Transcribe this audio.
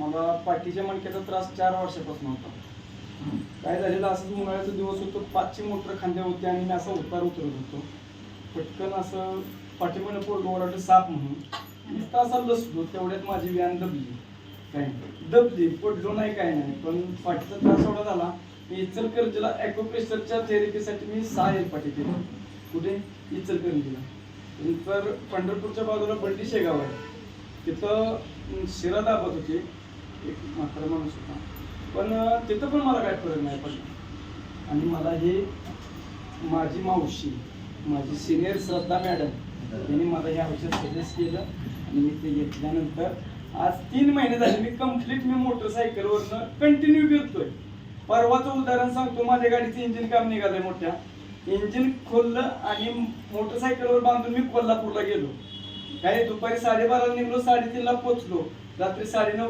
मला पाठीच्या मणक्याचा त्रास चार वर्षापासून होता. काय झालेलं असंच उन्हाळ्याचा दिवस होतो पाचशे मोटर खांद्या होते आणि मी असं उतार उतरत होतो. पटकन असं पाठीमध्ये पोट ओरडलं साप म्हणून. मी तासा बसलो तेवढ्यात माझी व्यान दबली. काय दबली पडलो नाही काय नाही. पण पाठीचा त्रास एवढा झाला मी इचलकरंजीला ॲक्युप्रेशरच्या थेरपीसाठी मी सहा एल पाठी केली. कुठे? इचलकरंजीला. नंतर पंढरपूरच्या बाजूला बंडी शेगाव आहे. तिथं शिरा दाबत होते. एक म्हातारा माणूस होता. पण तिथं पण मला काय फरक नाही पडला. आणि मला हे माझी मावशी माझी सिनियर श्रद्धा मॅडम यांनी मला हे औषध सजेस्ट केलं आणि मी ते घेतल्यानंतर आज तीन महिने झाले मी कंप्लीट मी मोटरसायकलवरनं कंटिन्यू फिरतोय. परवाचं उदाहरण सांगतो माझ्या गाडीचं इंजिन काम निघालंय मोठ्या. इंजिन खोललं आणि मोटरसायकलवर बांधून मी कोल्हापूरला गेलो. काय दुपारी साडेबाराला निघलो साडेतीनला पोचलो रात्री साडेनऊ